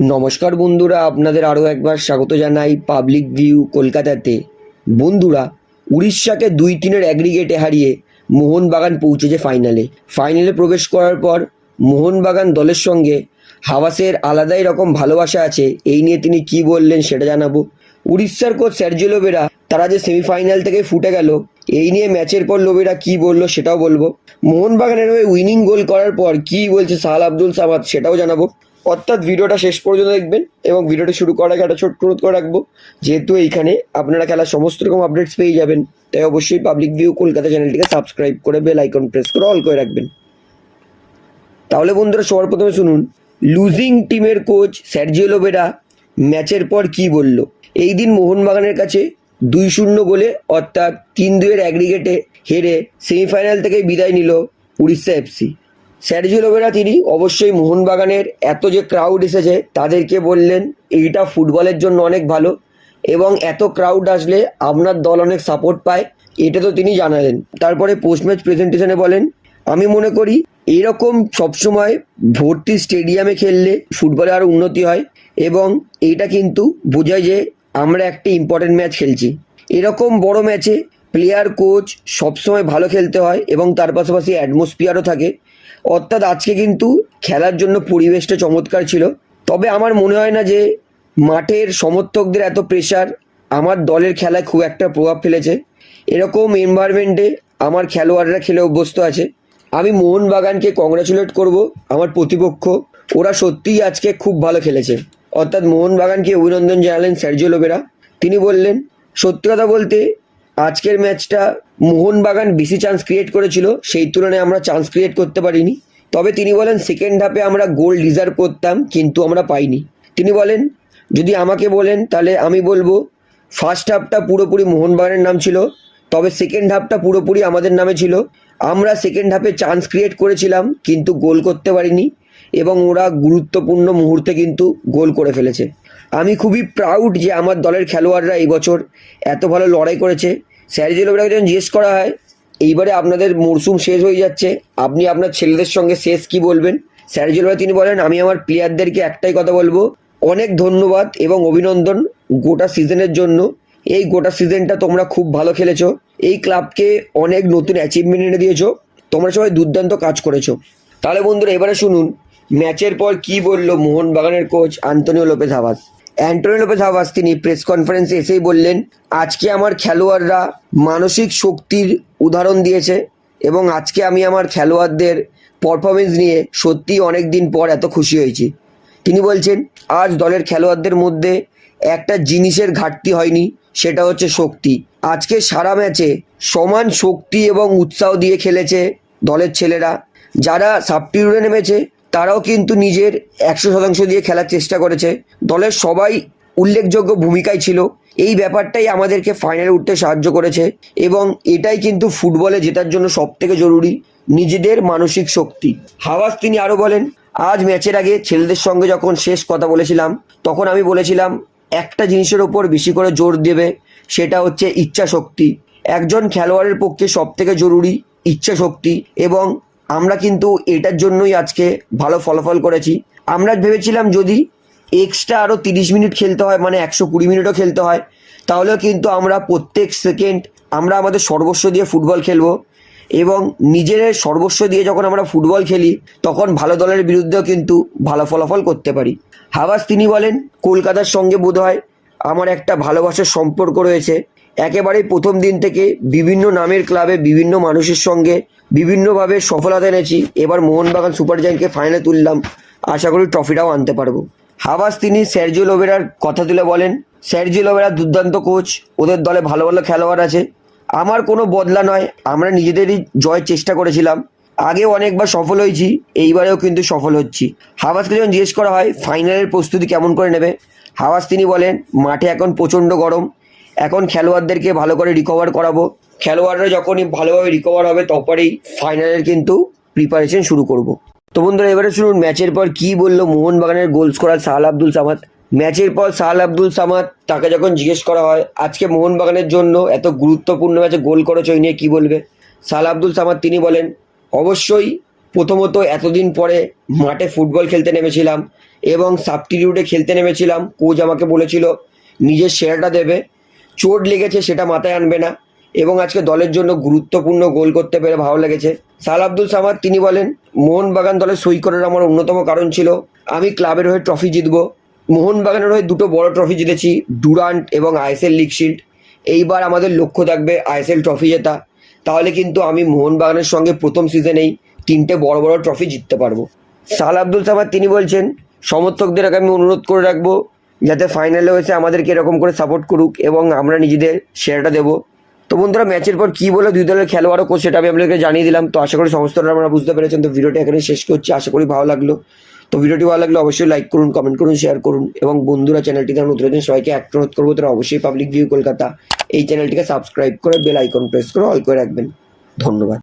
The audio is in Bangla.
নমস্কার বন্ধুরা, আপনাদের আরও একবার স্বাগত জানাই পাবলিক ভিউ কলকাতাতে। বন্ধুরা, উড়িষ্যাকে দুই তিনের অ্যাগ্রিগেটে হারিয়ে মোহনবাগান পৌঁছেছে ফাইনালে ফাইনালে প্রবেশ করার পর মোহনবাগান দলের সঙ্গে হাওয়াসের আলাদাই রকম ভালোবাসা আছে। এই নিয়ে তিনি কি বললেন সেটা জানাব। উড়িষ্যার কোচ স্যার্জিও লোবেরা তারা যে সেমিফাইনাল থেকে ফুটে গেল, এই নিয়ে ম্যাচের পর লোবেরা কি বলল সেটাও বলব। মোহনবাগানের হয়ে উইনিং গোল করার পর কি বলছে সাহাল আব্দুল সামাদ সেটাও জানাব। অর্থাৎ ভিডিওটা শেষ পর্যন্ত দেখবেন এবং ভিডিওটা শুরু করার আগে একটা ছোট্ট অনুরোধ করে রাখব, যেহেতু এইখানে আপনারা খেলার সমস্ত রকম আপডেটস পেয়ে যাবেন, তাই অবশ্যই পাবলিক ভিউ কলকাতা চ্যানেলটিকে সাবস্ক্রাইব করে বেল আইকন প্রেস করে অল করে রাখবেন। তাহলে বন্ধুরা, সবার প্রথমে শুনুন লুজিং টিমের কোচ স্যার্জিও লোবেরা ম্যাচের পর কি বলল? এই দিন মোহনবাগানের কাছে দুই শূন্য গোলে, অর্থাৎ তিন দুইয়ের অ্যাগ্রিগেটে হেরে সেমিফাইনাল থেকে বিদায় নিল উড়িষ্যা এফসি স্যার্জিও লোবেরা তিনি অবশ্যই মোহনবাগানের এত যে ক্রাউড এসেছে, তাদেরকে বললেন, এইটা ফুটবলের জন্য অনেক ভালো। এবং এত ক্রাউড আসলে আপনার দল অনেক সাপোর্ট পায়, এটা তো তিনি জানালেন। তারপরে পোস্ট ম্যাচ প্রেজেন্টেশনে বলেন, আমি মনে করি, এরকম সবসময় ভর্তি স্টেডিয়ামে খেললে ফুটবলে আরও উন্নতি হয় এবং এইটা কিন্তু বোঝায় যে আমরা একটি ইম্পর্টেন্ট ম্যাচ খেলছি। এরকম বড় ম্যাচে প্লেয়ার কোচ সবসময় ভালো খেলতে হয় এবং তার পাশাপাশি অ্যাটমসফিয়ারও থাকে। অর্থাৎ আজকে কিন্তু খেলার জন্য পরিবেশটা চমৎকার ছিল। তবে আমার মনে হয় না যে মাঠের সমর্থকদের এত প্রেশার আমার দলের খেলায় খুব একটা প্রভাব ফেলেছে। এরকম এনভায়রনমেন্টে আমার খেলোয়াড়রা খেলে অভ্যস্ত আছে। আমি মোহনবাগানকে কংগ্রাচুলেট করব, আমার প্রতিপক্ষ। ওরা সত্যিই আজকে খুব ভালো খেলেছে। অর্থাৎ মোহনবাগানকে অভিনন্দন জানালেন স্যার্জিও লোবেরা। তিনি বললেন, সত্যি কথা বলতে আজকের ম্যাচটা মোহনবাগান বেশি চান্স ক্রিয়েট করেছিল, সেই তুলনায় আমরা চান্স ক্রিয়েট করতে পারিনি। তবে তিনি বলেন সেকেন্ড হাফে আমরা গোল ডিজার্ভ করতাম, কিন্তু আমরা পাইনি। তিনি বলেন, যদি আমাকে বলেন, তাহলে আমি বলব ফার্স্ট হাফটা পুরোপুরি মোহনবাগানের নাম ছিল, তবে সেকেন্ড হাফটা পুরোপুরি আমাদের নামে ছিল। আমরা সেকেন্ড হাফে চান্স ক্রিয়েট করেছিলাম, কিন্তু গোল করতে পারিনি, এবং ওরা গুরুত্বপূর্ণ মুহূর্তে কিন্তু গোল করে ফেলেছে। আমি খুবই প্রাউড যে আমার দলের খেলোয়াড়রা এই বছর এত ভালো লড়াই করেছে স্যারিজেল ওবরাকে যখন জিজ্ঞেস করা হয়, এইবারে আপনাদের মরশুম শেষ হয়ে যাচ্ছে, আপনি আপনার ছেলেদের সঙ্গে শেষ কি বলবেন? স্যার স্যারিজেল তিনি বলেন, আমি আমার প্লেয়ারদেরকে একটাই কথা বলব, অনেক ধন্যবাদ এবং অভিনন্দন গোটা সিজনের জন্য। এই গোটা সিজনটা তোমরা খুব ভালো খেলেছো। এই ক্লাবকে অনেক নতুন অ্যাচিভমেন্ট এনে দিয়েছ। তোমরা সবাই দুর্দান্ত কাজ করেছ। তাহলে বন্ধুরা, এবারে শুনুন, ম্যাচের পর কি বলল মোহনবাগানের coach Antonio Lopez Habas Antonio Lopez Habas তিনি প্রেস কনফারেন্সে এসেই বললেন, আজকে আমার খেলোয়াড়রা মানসিক শক্তির উদাহরণ দিয়েছে এবং আজকে আমি আমার খেলোয়াড়দের পারফরমেন্স নিয়ে সত্যি অনেক দিন পর এত খুশি হয়েছি। তিনি বলছেন, আজ দলের খেলোয়াড়দের মধ্যে একটা জিনিসের ঘাটতি হয়নি, সেটা হচ্ছে শক্তি। আজকে সারা ম্যাচে সমান শক্তি এবং উৎসাহ দিয়ে খেলেছে দলের ছেলেরা। যারা সাবস্টিটিউটে নেমেছে তারাও কিন্তু নিজের একশো শতাংশ দিয়ে খেলার চেষ্টা করেছে। দলের সবাই উল্লেখযোগ্য ভূমিকায় ছিল। এই ব্যাপারটাই আমাদেরকে ফাইনালে উঠতে সাহায্য করেছে এবং এটাই কিন্তু ফুটবলে জেতার জন্য সব থেকে জরুরি, নিজেদের মানসিক শক্তি। হাওয়াস তিনি আরও বলেন, আজ ম্যাচের আগে ছেলেদের সঙ্গে যখন শেষ কথা বলেছিলাম, তখন আমি বলেছিলাম, একটা জিনিসের ওপর বেশি করে জোর দেবে, সেটা হচ্ছে ইচ্ছা শক্তি। একজন খেলোয়াড়ের পক্ষে সব থেকে জরুরি ইচ্ছা শক্তি এবং আমরা কিন্তু এটার জন্যই আজকে ভালো ফলাফল করেছি। আমরা ভেবেছিলাম যদি এক্সট্রা আরও তিরিশ মিনিট খেলতে হয় মানে একশো কুড়ি মিনিটও খেলতে হয়, তাহলেও কিন্তু আমরা প্রত্যেক সেকেন্ড আমরা আমাদের সর্বস্ব দিয়ে ফুটবল খেলব এবং নিজের সর্বস্ব দিয়ে যখন আমরা ফুটবল খেলি, তখন ভালো দলের বিরুদ্ধেও কিন্তু ভালো ফলাফল করতে পারি। হাবাস তিনি বলেন, কলকাতার সঙ্গে বোধ হয় আমার একটা ভালোবাসার সম্পর্ক রয়েছে। একেবারেই প্রথম দিন থেকে বিভিন্ন নামের ক্লাবে বিভিন্ন মানুষের সঙ্গে বিভিন্নভাবে সফলতা এনেছি। এবার মোহনবাগান সুপার জায়ান্টকে ফাইনালে তুললাম। আশা করি ট্রফিটাও আনতে পারব। হাবাস তিনি স্যারজিও লোবেরার কথা তুলে বলেন স্যারজিও লোবেরা দুর্দান্ত কোচ ওদের দলে ভালো ভালো খেলোয়াড় আছে। আমার কোনো বদলা নয়, আমরা নিজেদেরই জয়ের চেষ্টা করেছিলাম। আগে অনেকবার সফল হয়েছি, এইবারেও কিন্তু সফল হচ্ছি। হাওয়াসকে যখন জিজ্ঞেস করা হয় ফাইনালের প্রস্তুতি কেমন করে নেবে? হাওয়াস তিনি বলেন, মাঠে এখন প্রচণ্ড গরম এখন খেলোয়াড়দেরকে ভালো করে রিকভার করাবো। খেলোয়াড়রা যখনই ভালোভাবে রিকভার হবে, তখনই ফাইনালের কিন্তু প্রিপারেশন শুরু করব। তো বন্ধুরা, এবারে শুনুন ম্যাচের পর কি বলল মোহনবাগানের গোল স্কোরার সাহাল আব্দুল সামাদ? ম্যাচের পর সাহাল আব্দুল সামাদ তাকে যখন জিজ্ঞেস করা হয়, আজকে মোহনবাগানের জন্য এত গুরুত্বপূর্ণ ম্যাচে গোল করেছ, এই নিয়ে কী বলবে? সাহাল আব্দুল সামাদ তিনি বলেন, অবশ্যই, প্রথমত এতদিন পরে মাঠে ফুটবল খেলতে নেমেছিলাম এবং সাবস্টিটিউটে খেলতে নেমেছিলাম। কোচ আমাকে বলেছিল, নিজের সেরাটা দেবে চোট লেগেছে সেটা মাথায় আনবে না। এবং আজকে দলের জন্য গুরুত্বপূর্ণ গোল করতে পেরে ভালো লেগেছে। সাল আব্দুল সামাদ, তিনি বলেন, মোহনবাগান দলে সই করার আমার অন্যতম কারণ ছিল, আমি ক্লাবের হয়ে ট্রফি জিতবো। মোহনবাগানের হয়ে দুটো বড় ট্রফি জিতেছি, ডুরান্ট এবং আইএসএল লিগ শিল্ড। এইবার আমাদের লক্ষ্য থাকবে আইএসএল ট্রফি জেতা। তাহলে কিন্তু আমি মোহনবাগানের সঙ্গে প্রথম সিজনেই তিনটে বড় বড় ট্রফি জিততে পারব। সাল আব্দুল সামাদ, তিনি বলছেন, সমর্থকদের আমি অনুরোধ করে রাখব যাতে ফাইনালে হয়েছে আমাদেরকে এরকম করে সাপোর্ট করুক এবং আমরা নিজেদের সেরাটা দেবো। তো বন্ধুরা ম্যাচের পর কী বলে দুই দলের খেলোয়াড়ও কোচ সেটা আমি আপনাদেরকে জানিয়ে দিলাম। তো আশা করি সমস্তটা আমরা বুঝতে পেরেছেন। তো ভিডিওটি এখানে শেষ করছি। আশা করি ভালো লাগল। তো ভিডিওটি ভালো লাগলে অবশ্যই লাইক করুন কমেন্ট করুন শেয়ার করুন এবং বন্ধুরা চ্যানেলটিতে নতুন নতুন সবাইকে এক অনুরোধ করব তারা অবশ্যই পাবলিক ভিউ কলকাতা এই চ্যানেলটিকে সাবস্ক্রাইব করে বেল আইকন প্রেস করে অল করে রাখবেন। ধন্যবাদ।